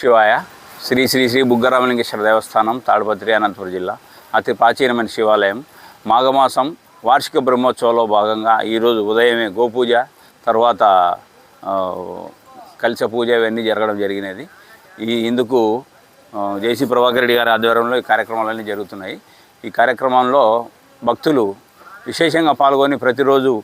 శివాయ. శ్రీ శ్రీ శ్రీ బుగ్గరామలింగేశ్వర దేవస్థానం తాడిపత్రి అనంతపురం జిల్లా. అతి ప్రాచీనమైన శివాలయం. మాఘమాసం వార్షిక బ్రహ్మోత్సవంలో భాగంగా ఈరోజు ఉదయమే గోపూజ తర్వాత కలిస పూజ ఇవన్నీ జరగడం జరిగినది. ఈ ఇందుకు జేసీ ప్రభాకర్ రెడ్డి గారి ఆధ్వర్యంలో ఈ కార్యక్రమాలన్నీ జరుగుతున్నాయి. ఈ కార్యక్రమంలో భక్తులు విశేషంగా పాల్గొని ప్రతిరోజు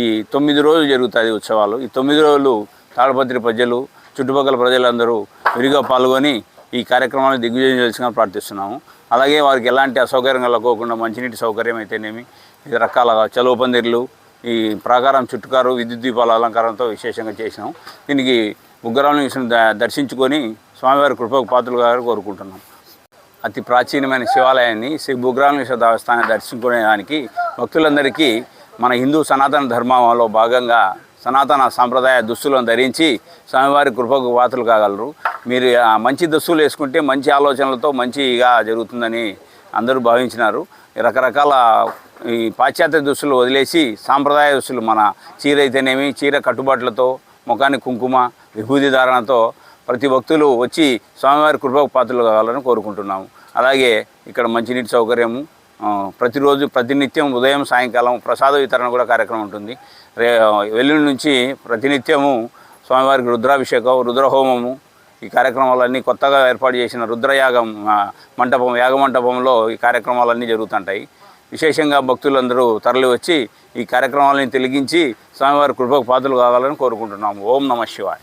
ఈ తొమ్మిది రోజులు జరుగుతాయి ఉత్సవాలు. ఈ తొమ్మిది రోజులు తాడపత్రి ప్రజలు చుట్టుపక్కల ప్రజలందరూ విరిగా పాల్గొని ఈ కార్యక్రమాన్ని దిగ్విజయం చేయాల్సిందిగా ప్రార్థిస్తున్నాము. అలాగే వారికి ఎలాంటి అసౌకర్యం కలగకుండా మంచినీటి సౌకర్యం అయితేనేమి వివిధ రకాల చలువ పందిర్లు ఈ ప్రాకారం చుట్టుకారు విద్యుత్ దీపాల అలంకారంతో విశేషంగా చేసినాం. దీనికి బుగ్గరామలింగేశ్వరం ద దర్శించుకొని స్వామివారి కృపకు పాత్రలు గారు కోరుకుంటున్నాం. అతి ప్రాచీనమైన శివాలయాన్ని శ్రీ బుగ్రామేశ్వర దేవస్థానం దర్శించుకునేదానికి భక్తులందరికీ మన హిందూ సనాతన ధర్మంలో భాగంగా సనాతన సాంప్రదాయ దుస్తులను ధరించి స్వామివారి కృపకు పాత్రలు కాగలరు. మీరు మంచి దుస్తులు వేసుకుంటే మంచి ఆలోచనలతో మంచిగా జరుగుతుందని అందరూ భావించినారు. రకరకాల ఈ పాశ్చాత్య దుస్తులు వదిలేసి సాంప్రదాయ దుస్తులు మన చీర అయితేనేమి చీర కట్టుబాట్లతో ముఖాన్ని కుంకుమ విభూతి ధారణతో ప్రతి భక్తులు వచ్చి స్వామివారి కృపకు పాత్రలు కావాలని కోరుకుంటున్నాము. అలాగే ఇక్కడ మంచినీటి సౌకర్యము ప్రతిరోజు ప్రతినిత్యం ఉదయం సాయంకాలం ప్రసాద వితరణ కూడా కార్యక్రమం ఉంటుంది. రే వెల్లుల్లి నుంచి ప్రతినిత్యము స్వామివారికి రుద్రాభిషేకం రుద్రహోమము ఈ కార్యక్రమాలన్నీ కొత్తగా ఏర్పాటు చేసిన రుద్రయాగం మంటపం యాగ మంటపంలో ఈ కార్యక్రమాలన్నీ జరుగుతుంటాయి. విశేషంగా భక్తులందరూ తరలి వచ్చి ఈ కార్యక్రమాలని తెలిగించి స్వామివారి కృపకు పాత్రలు కావాలని కోరుకుంటున్నాము. ఓం నమ శివాయ.